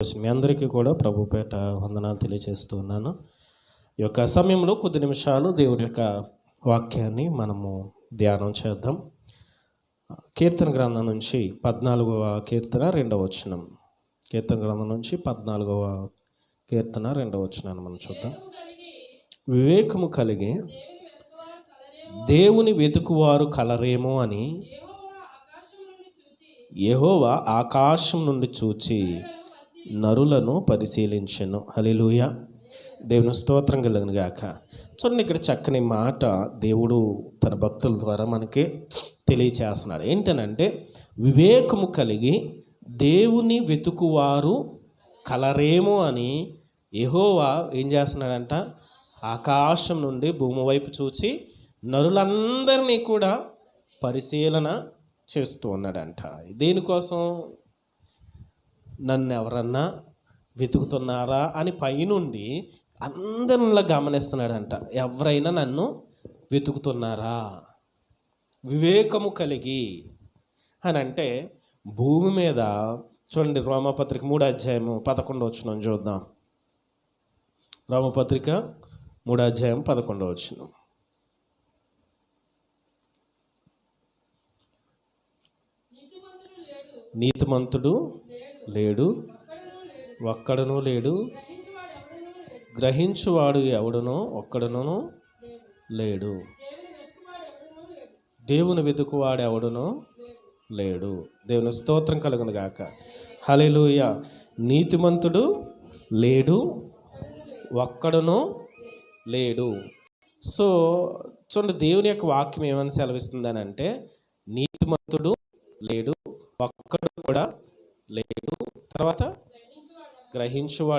మీ అందరికీ కూడా ప్రభుపేట వందనాలు తెలియజేస్తూ ఉన్నాను. ఈ యొక్క సమయంలో కొద్ది నిమిషాలు దేవుడి యొక్క వాక్యాన్ని మనము ధ్యానం చేద్దాం. కీర్తన గ్రంథం నుంచి పద్నాలుగవ కీర్తన రెండవ వచనం. కీర్తన గ్రంథం నుంచి పద్నాలుగవ కీర్తన రెండవ వచనాన్ని మనం చూద్దాం. వివేకము కలిగి దేవుని వెతుకువారు కలరేమో అని యహోవా ఆకాశం నుండి చూచి నరులను పరిశీలించను. హలిలుయ దేవుని స్తోత్రం కలిగినగాక చూడండి ఇక్కడ చక్కని మాట దేవుడు తన భక్తుల ద్వారా మనకి తెలియచేస్తున్నాడు. ఏంటనంటే వివేకము కలిగి దేవుని వెతుకువారు కలరేమో అని ఎహోవా ఏం చేస్తున్నాడంట? ఆకాశం నుండి భూమి వైపు చూచి నరులందరినీ కూడా పరిశీలన చేస్తూ ఉన్నాడంట. దేనికోసం? నన్ను ఎవరన్నా వెతుకుతున్నారా అని పైనుండి అందరిలా గమనిస్తున్నాడంట. ఎవరైనా నన్ను వెతుకుతున్నారా? వివేకము కలిగి అని అంటే భూమి మీద చూడండి రోమపత్రిక మూడు అధ్యాయము పదకొండు వచ్చిన చూద్దాం. రోమపత్రిక మూడు అధ్యాయం పదకొండు వచ్చిన నీతిమంతుడు లేడు ఒక్కడనూ లేడు. గ్రహించువాడు ఎవడునో ఒక్కడనూ లేడు. దేవుని వెతుకువాడు ఎవడునో లేడు. దేవుని స్తోత్రం కలుగును గాక. హలేలుయ నీతిమంతుడు లేడు ఒక్కడనూ లేడు. సో చూడండి దేవుని యొక్క వాక్యం ఏమని సెలవిస్తుందని అంటే నీతిమంతుడు లేడు ఒక్కడు కూడా లేడు. తర్వాత? గ్రహించువాడు